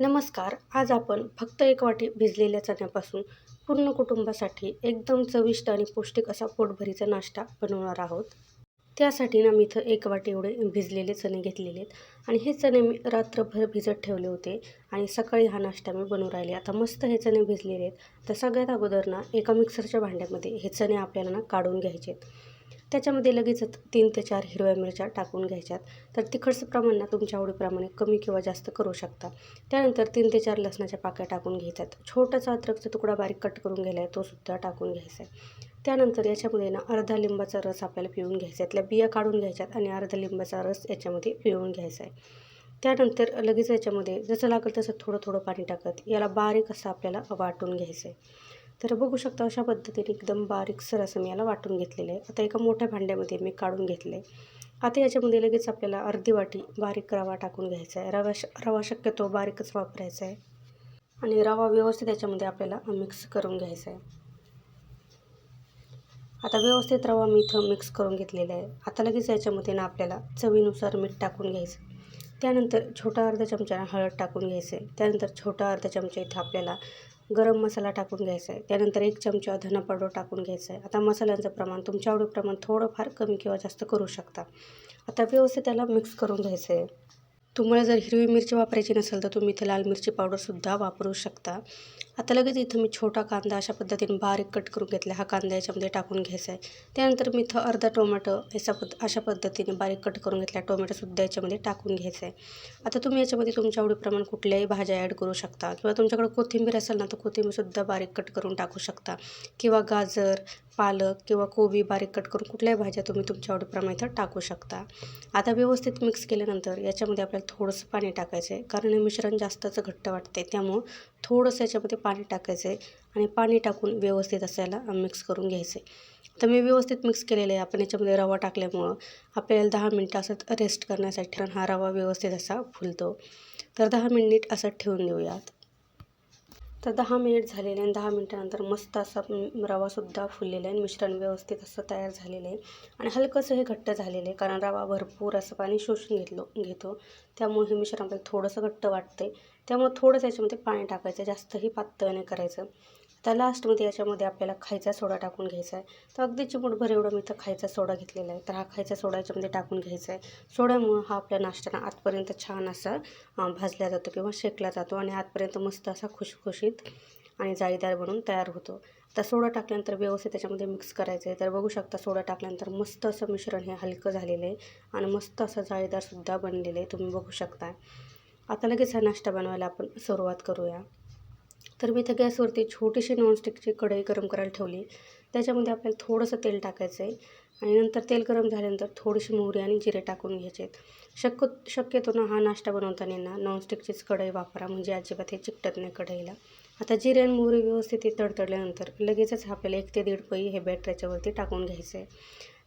नमस्कार. आज आपण फक्त एक वाटी भिजलेल्या चण्यापासून पूर्ण कुटुंबासाठी एकदम चविष्ट आणि पौष्टिक असा पोटभरीचा नाश्ता बनवणार आहोत. त्यासाठी ना मी इथं एक वाटी एवढे भिजलेले चणे घेतलेले आहेत आणि हे चणे मी रात्रभर भिजत ठेवले होते आणि सकाळी हा नाश्ता मी बनवून राहिले. आता मस्त हे चणे भिजलेले आहेत. तर सगळ्यात अगोदर ना एका मिक्सरच्या भांड्यामध्ये हे चणे आपल्याला ना काढून घ्यायचे आहेत. त्याच्यामध्ये लगेचच तीन ते चार हिरव्या मिरच्या टाकून घ्यायच्यात. तर तिखटचं प्रमाण ना तुमच्या आवडीप्रमाणे कमी किंवा जास्त करू शकता. त्यानंतर तीन ते चार लसणाच्या पाक्या टाकून घ्यायच्यात. छोटासा अद्रकचा तुकडा बारीक कट करून घ्यायला आहे तोसुद्धा टाकून घ्यायचा आहे. त्यानंतर याच्यामध्ये ना अर्धा लिंबाचा रस आपल्याला पिळून घ्यायचा आहे. त्यातल्या बिया काढून घ्यायच्यात आणि अर्धा लिंबाचा रस याच्यामध्ये पिळून घ्यायचा आहे. त्यानंतर लगेच याच्यामध्ये जसं लागेल तसं थोडं थोडं पाणी टाकत याला बारीक असं आपल्याला वाटून घ्यायचं आहे. तर बघू शकता अशा पद्धतीने एकदम बारीकसर असं मी याला वाटून घेतलेलं आहे. आता एका मोठ्या भांड्यामध्ये मी काढून घेतलं आहे आता याच्यामध्ये लगेच आपल्याला अर्धी वाटी बारीक रवा टाकून घ्यायचा आहे. रवा श रवा शक्यतो बारीकच वापरायचा आहे. आणि रवा व्यवस्थित याच्यामध्ये आपल्याला मिक्स करून घ्यायचा आहे. आता व्यवस्थित रवा मी इथं मिक्स करून घेतलेला आहे. आता लगेच याच्यामध्ये ना आपल्याला चवीनुसार मीठ टाकून घ्यायचं. त्यानंतर छोटा अर्धा चमचा हळद टाकून घ्यायचं. आहे त्यानंतर छोटा अर्धा चमचा इथं आपल्याला गरम मसाला टाकून घ्यायचा आहे. त्यानंतर एक चमचा धना पावडर टाकून घ्यायचा आहे. आता मसाल्यांचं प्रमाण तुमच्या आवडीप्रमाण थोडंफार कमी किंवा जास्त करू शकता. आता व्यवस्थित त्याला मिक्स करून घ्यायचं आहे. तुम्हाला जर हिरवी मिरची वापरायची नसेल तर तुम्ही इथे लाल मिरची पावडरसुद्धा वापरू शकता. आता लगेच इथं मी छोटा कांदा अशा पद्धतीने बारीक कट करून घेतला. हा कांदा याच्यामध्ये टाकून घ्यायचा आहे. त्यानंतर मी इथं अर्धा टोमॅटो याचा पद्ध अशा पद्धतीने बारीक कट करून घेतला. टोमॅटोसुद्धा याच्यामध्ये टाकून घ्यायचा आहे. आता तुम्ही याच्यामध्ये तुमच्या आवडीप्रमाणे कुठल्याही भाज्या ॲड करू शकता किंवा तुमच्याकडे कोथिंबीर असेल ना तर कोथिंबीरसुद्धा बारीक कट करून टाकू शकता. किंवा गाजर पालक किंवा कोबी बारीक कट करून कुठल्याही भाज्या तुम्ही तुमच्या आवडीप्रमाणे इथं टाकू शकता. आता व्यवस्थित मिक्स केल्यानंतर याच्यामध्ये आपल्याला थोडंसं पाणी टाकायचं आहे. कारण हे मिश्रण जास्तच घट्ट वाटते त्यामुळं थोडंसं याच्यामध्ये पाणी टाकायचं आहे आणि पाणी टाकून व्यवस्थित असायला मिक्स करून घ्यायचं आहे. तर मी व्यवस्थित मिक्स केलेलं आहे. आपण याच्यामध्ये रवा टाकल्यामुळं आपल्याला दहा मिनटं असं रेस्ट करण्यासाठी हा रवा व्यवस्थित असा फुलतो. तर दहा मिनिट असं ठेवून देऊयात. तर दहा मिनिट झालेले आणि दहा मिनटानंतर मस्त असा रवासुद्धा फुललेला आहे. मिश्रण व्यवस्थित असं तयार झालेलं आहे. आणि हलकंसं हे घट्ट झालेलं आहे कारण रवा भरपूर असं पाणी शोषून घेतलो घेतो. त्यामुळे हे मिश्रण आपल्याला थोडंसं घट्ट वाटते त्यामुळे थोडंसं याच्यामध्ये पाणी टाकायचं जास्तही पातळ नाही करायचं. तर लास्टमध्ये याच्यामध्ये आपल्याला खायचा सोडा टाकून घ्यायचा आहे. तर अगदी चिमूटभर एवढं मी तर खायचा सोडा घेतलेला आहे. तर हा खायचा सोडा याच्यामध्ये टाकून घ्यायचा आहे. सोड्यामुळं हा आपल्या नाश्त्याला आतपर्यंत छान असा भाजला जातो किंवा शेकला जातो आणि आतपर्यंत मस्त असा खुशखुशीत आणि जाळीदार बनून तयार होतो. तर सोडा टाकल्यानंतर व्यवस्थित त्याच्यामध्ये मिक्स करायचं आहे. तर बघू शकता सोडा टाकल्यानंतर मस्त असं मिश्रण हे हलकं झालेलं आहे आणि मस्त असं जाळीदारसुद्धा बनलेलं आहे. तुम्ही बघू शकता. आता लगेच हा नाश्ता बनवायला आपण सुरुवात करूया. तर मी इथं गॅसवरती छोटीशी नॉनस्टिकची कढई गरम करायला ठेवली. त्याच्यामध्ये आपल्याला थोडंसं तेल टाकायचं आहे. आणि नंतर तेल गरम झाल्यानंतर थोडीशी मोहरी आणि जिरे टाकून घ्यायचे आहेत. शक्य शक्यतो ना हा नाश्ता बनवताना ना नॉनस्टिकचीच कढई वापरा. म्हणजे अजिबात हे चिकटत नाही कढईला. आता जिरे आणि मोहरी व्यवस्थित तडतडल्यानंतर लगेचच आपल्याला एक ते दीड पई हे बॅटर याच्यावरती टाकून घ्यायचं आहे.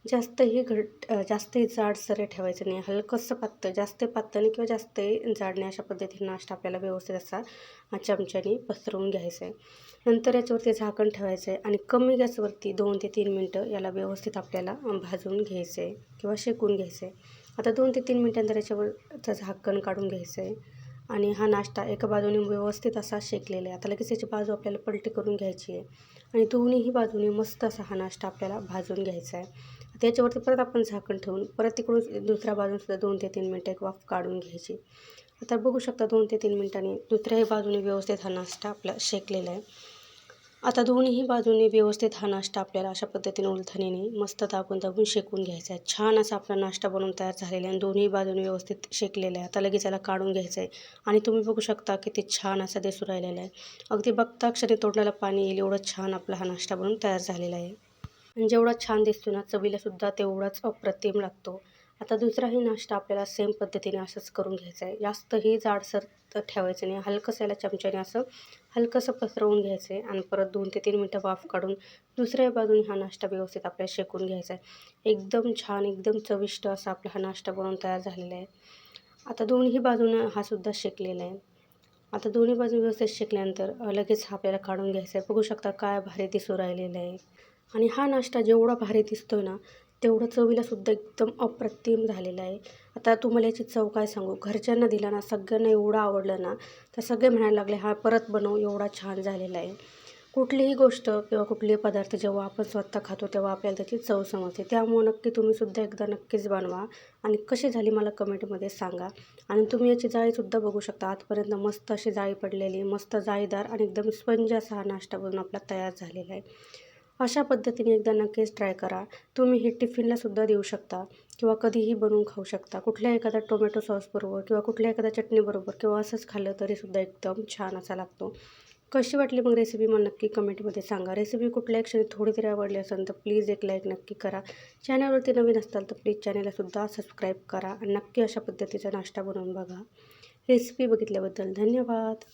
जास्तही घट जास्तही जाडसरे ठेवायचं नाही. हलकंसं पातळ जास्त पातळ किंवा जास्तही जाडणे अशा पद्धतीने नाश्ता आपल्याला व्यवस्थित असा चमच्याने पसरवून घ्यायचं आहे. नंतर याच्यावरती झाकण ठेवायचं आहे आणि कमी गॅसवरती दोन ते तीन मिनटं याला व्यवस्थित आपल्याला भाजून घ्यायचं आहे किंवा शेकून घ्यायचं आहे. आता दोन ते तीन मिनटांतर याच्यावरचं झाकण काढून घ्यायचं आहे आणि हा नाश्ता एका बाजूने व्यवस्थित असा शेकलेला आहे. आता लगेच याची बाजू आपल्याला पलटी करून घ्यायची आहे आणि दोन्हीही बाजूने मस्त असा हा नाश्ता आपल्याला भाजून घ्यायचा आहे. त्याच्यावरती परत आपण झाकण ठेवून परत तिकडून दुसऱ्या बाजूनसुद्धा दोन ते तीन मिनटं एक वाफ काढून घ्यायची. आता बघू शकता दोन ते तीन मिनटांनी दुसऱ्याही बाजूने व्यवस्थित हा नाश्ता आपला शेकलेला आहे. आता दोन्हीही बाजूने व्यवस्थित हा नाश्ता आपल्याला अशा पद्धतीने उलथणीने मस्त दाबून दाबून शेकून घ्यायचा आहे. छान असा आपला नाश्ता बनवून तयार झालेला आहे आणि दोन्ही बाजूने व्यवस्थित शेकलेला आहे. आता लगेच याला काढून घ्यायचं आहे आणि तुम्ही बघू शकता की ते छान असा दिसू राहिलेला आहे. अगदी बघता क्षणी तोडण्याला पाणी येईल एवढं छान आपला हा नाश्ता बनवून तयार झालेला आहे. जेवढा छान दिसतो ना चवीलासुद्धा तेवढाच अप्रतिम लागतो. आता दुसराही नाश्ता आपल्याला सेम पद्धतीने असंच करून घ्यायचा आहे. जास्तही जाडसर ठेवायचं नाही. हलकंसं याला चमच्याने असं हलकंसं पसरवून घ्यायचं आहे आणि परत दोन ते तीन मिनटं वाफ काढून दुसऱ्या बाजूने हा नाश्ता व्यवस्थित आपल्याला शेकून घ्यायचा आहे. एकदम छान एकदम चविष्ट असा आपला हा नाश्ता बनवून तयार झालेला आहे. आता दोन्ही बाजूनं हा सुद्धा शेकलेला आहे. आता दोन्ही बाजू व्यवस्थित शेकल्यानंतर लगेच हा आपल्याला काढून घ्यायचा आहे. बघू शकता काय भारी दिसू राहिलेलं आहे. आणि हा नाश्ता जेवढा भारी दिसतो आहे ना तेवढं चवीलासुद्धा एकदम अप्रतिम झालेला आहे. आता तुम्हाला याची चव काय सांगू? घरच्यांना दिला ना सगळ्यांना एवढं आवडलं ना तर सगळे म्हणायला लागले हा परत बनव एवढा छान झालेला आहे. कुठलीही गोष्ट किंवा कुठलेही पदार्थ जेव्हा आपण स्वतः खातो तेव्हा आपल्याला त्याची चव समजते. त्यामुळं नक्की तुम्हीसुद्धा एकदा नक्कीच बनवा आणि कशी झाली मला कमेंटमध्ये सांगा. आणि तुम्ही याची जाळीसुद्धा बघू शकता. आजपर्यंत मस्त अशी जाळी पडलेली मस्त जाळीदार आणि एकदम स्पंज असा हा नाश्ता बनवून आपला तयार झालेला आहे. अशा पद्धतीने एकदा नक्कीच ट्राय करा. तुम्ही हे टिफिनलासुद्धा देऊ शकता किंवा कधीही बनवून खाऊ शकता. कुठल्या एखाद्या टोमॅटो सॉसबरोबर किंवा कुठल्या एखाद्या चटणीबरोबर किंवा असंच खाल्लं तरीसुद्धा एकदम छान असा लागतो. कशी वाटली मग रेसिपी मला नक्की कमेंटमध्ये सांगा. रेसिपी कुठल्या क्षणी थोडी तरी आवडली असेल तर प्लीज एक लाईक नक्की करा. चॅनलवरती नवीन असताल तर प्लीज चॅनललासुद्धा सबस्क्राईब करा. आणि नक्की अशा पद्धतीचा नाश्ता बनवून बघा. रेसिपी बघितल्याबद्दल धन्यवाद.